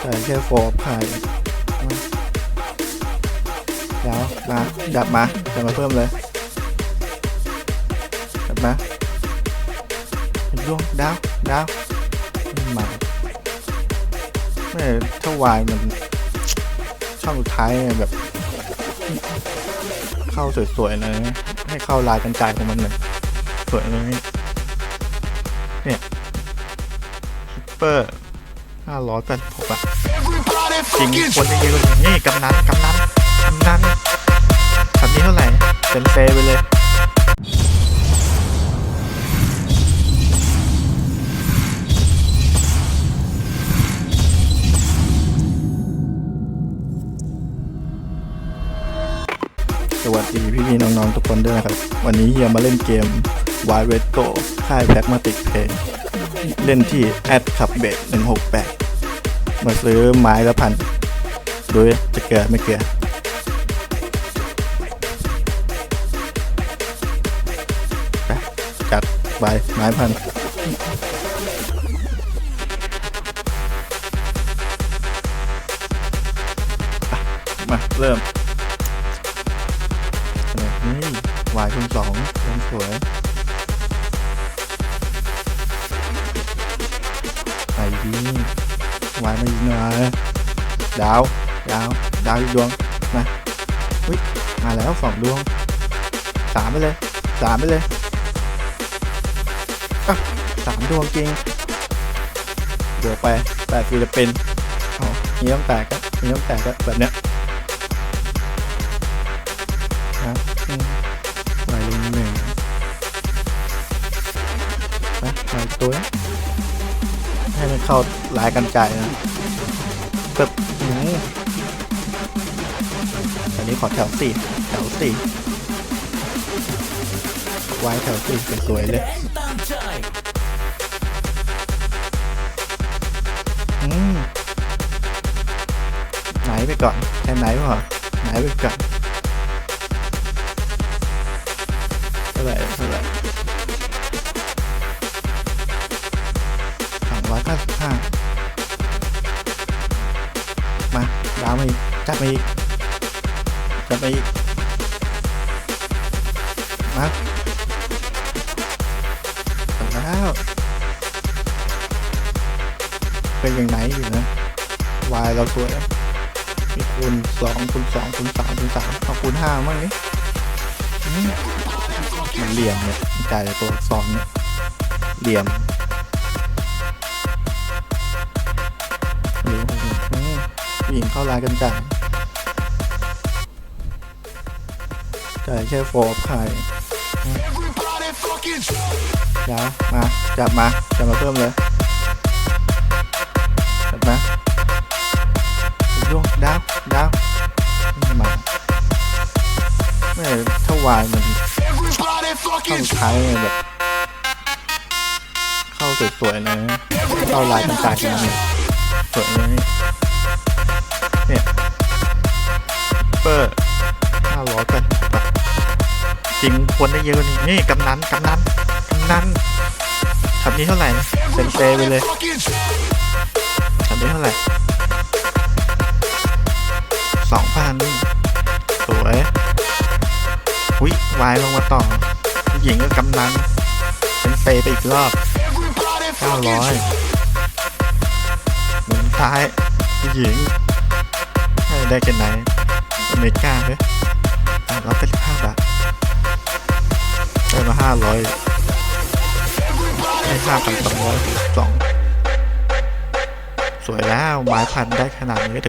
แต่แค่โฟร์พายเดี๋ยวมาจับมาจับมาเพิ่มเลยจับมาดวงดาวดาวมาไม่ถ้าวายมันช่องสุดท้ายแบบ เข้าสวยๆเลยให้เข้าลายกันจายของมันเลยสวยเลยเนี่ยฮิปเปอร์ ห้าร้อยแปดหกอะจริงคนจะเยอะกว่านี้นี่กำนันกำนันกำนันคำนี้เท่าไหร่เป็นเฟไปเลยสวัสดีพี่พี่ๆน้องๆทุกคนด้วยนะครับ วันนี้เฮียมาเล่นเกม Wild Red Go ค่ายแพ็กมาติกเพย์ เล่นที่แอดขับเบด168มาซื้อไม้ละพันดูดิจะเกลือไม่เกลือจัดไปไม้พันมา เริ่มนี่วายคูณสองยังสวย ดีวายมาอีกหน่อยดาว ดาว ดาวอีกดวง มาอุ้ย มาแล้วสองดวง สามไปเลย สามไปเลยอะสามดวงจริง เดี๋ยวไปแปดฟิลิปปินส์อ๋อมีต้องแตกก็มีต้องแตกก็แบบเนี้ย เข้าหลายกันใจนะแบบอือันนี้ขอแถวสี่แถวสี่ไว้แถวสี่สวยๆเลยอืมไหนไปก่อนแค่ไหนพอไหนไปก่อน ดาวมาอีกจัดมาอีกจัดมาอีกมาแล้วเป็นอย่างไหนอยู่นะวายเราสวยมีคูณสองคูณสองคูณสามคูณสามเอาคูณห้ามั่งนี่มันเหลี่ยมเนี่ยจ่ายต่ตัวอักษรเนี่ยเหลี่ยม ผู้หญิงเข้าร้านกันจ่ายจ่ายแค่โฟร์ขายเดี๋ยวมาจับมาจับมาเพิ่มเลยจับมาดวงดาวดาวมาไม่ถ้าวายมันเข้าท้ายแบบเข้าสวยๆเลยนะเข้าลายต่างๆนี่สวยเลย เปอร์ห้าร้อยกันจริงควรได้เยอะนี้นี่กำนันกำนันกำนันทำนี้เท่าไหร่เป็นเซไปเลยทำนี้เท่าไหร่สองพันสวยอุ้ยวายลงมาต่อหญิงก็กำนันเป็นเฟย์ไปอีกรอบ900หมุนท้ายผู้หญิงให้ได้แค่ไหน เมกาเลยร้อยแปดสิบห้าบาทได้มาห้าร้อยได้ห้าพันสองร้อยสองสวยแล้วไม้พันได้ขนาดนี้